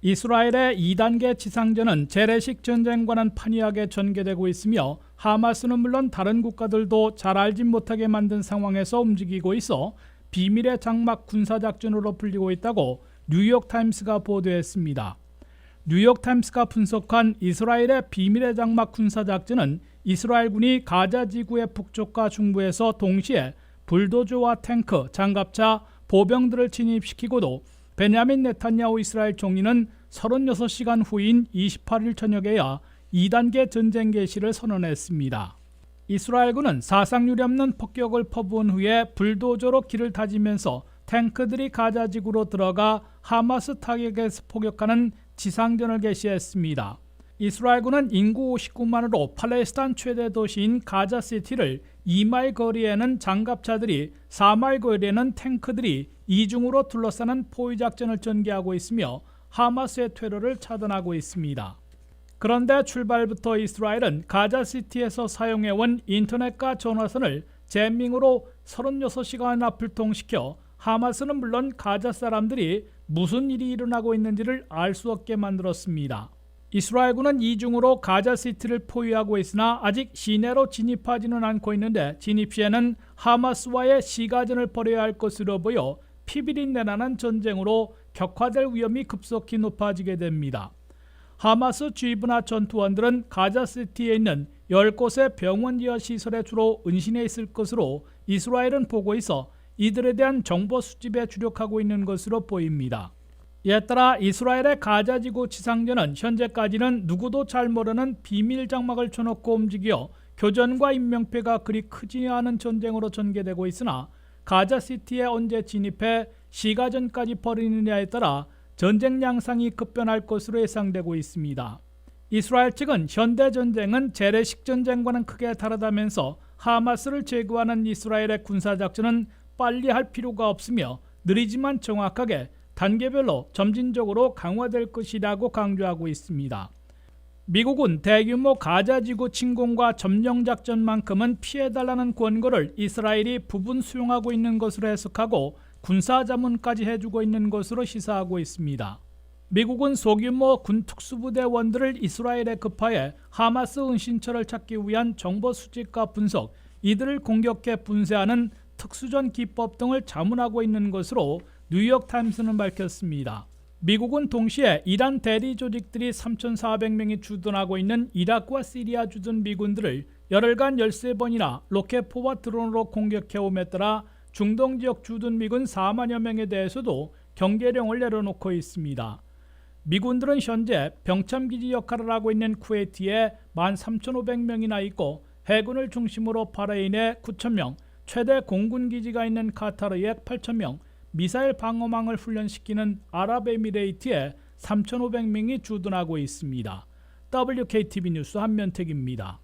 이스라엘의 2단계 지상전은 재래식 전쟁과는 판이하게 전개되고 있으며 하마스는 물론 다른 국가들도 잘 알지 못하게 만든 상황에서 움직이고 있어 비밀의 장막 군사작전으로 불리고 있다고 뉴욕타임스가 보도했습니다. 뉴욕타임스가 분석한 이스라엘의 비밀의 장막 군사작전은 이스라엘군이 가자 지구의 북쪽과 중부에서 동시에 불도저와 탱크, 장갑차, 보병들을 진입시키고도 베냐민 네탄야후 이스라엘 총리는 36시간 후인 28일 저녁에야 2단계 전쟁 개시를 선언했습니다. 이스라엘군은 사상률이 없는 폭격을 퍼부은 후에 불도저로 길을 다지면서 탱크들이 가자지구로 들어가 하마스 타격에서 포격하는 지상전을 개시했습니다. 이스라엘군은 인구 59만으로 팔레스타인 최대 도시인 가자시티를 2마일 거리에는 장갑차들이 4마일 거리에는 탱크들이 이중으로 둘러싸는 포위작전을 전개하고 있으며 하마스의 퇴로를 차단하고 있습니다. 그런데 출발부터 이스라엘은 가자시티에서 사용해온 인터넷과 전화선을 잼밍으로 36시간이나 불통시켜 하마스는 물론 가자 사람들이 무슨 일이 일어나고 있는지를 알 수 없게 만들었습니다. 이스라엘군은 이중으로 가자시티를 포위하고 있으나 아직 시내로 진입하지는 않고 있는데 진입 시에는 하마스와의 시가전을 벌여야 할 것으로 보여 피비린내 나는 전쟁으로 격화될 위험이 급속히 높아지게 됩니다. 하마스 지휘부나 전투원들은 가자시티에 있는 10곳의 병원 지하 시설에 주로 은신해 있을 것으로 이스라엘은 보고 있어 이들에 대한 정보 수집에 주력하고 있는 것으로 보입니다. 이에 따라 이스라엘의 가자지구 지상전은 현재까지는 누구도 잘 모르는 비밀 장막을 쳐놓고 움직여 교전과 인명피해가 그리 크지 않은 전쟁으로 전개되고 있으나 가자시티에 언제 진입해 시가전까지 벌이느냐에 따라 전쟁 양상이 급변할 것으로 예상되고 있습니다. 이스라엘 측은 현대 전쟁은 재래식 전쟁과는 크게 다르다면서 하마스를 제거하는 이스라엘의 군사 작전은 빨리 할 필요가 없으며 느리지만 정확하게 단계별로 점진적으로 강화될 것이라고 강조하고 있습니다. 미국은 대규모 가자지구 침공과 점령 작전만큼은 피해달라는 권고를 이스라엘이 부분 수용하고 있는 것으로 해석하고 군사 자문까지 해주고 있는 것으로 시사하고 있습니다. 미국은 소규모 군 특수부대원들을 이스라엘에 급하여 하마스 은신처를 찾기 위한 정보 수집과 분석, 이들을 공격해 분쇄하는 특수전 기법 등을 자문하고 있는 것으로 뉴욕타임스는 밝혔습니다. 미국은 동시에 이란 대리 조직들이 3,400명이 주둔하고 있는 이라크와 시리아 주둔 미군들을 열흘간 13번이나 로켓포와 드론으로 공격해옴에 따라 중동 지역 주둔 미군 4만여 명에 대해서도 경계령을 내려놓고 있습니다. 미군들은 현재 병참기지 역할을 하고 있는 쿠웨이트에 13,500명이나 있고 해군을 중심으로 바레인에 9,000명, 최대 공군 기지가 있는 카타르에 8,000명, 미사일 방어망을 훈련시키는 아랍에미레이트에 3,500명이 주둔하고 있습니다. WKTV 뉴스 한면택입니다.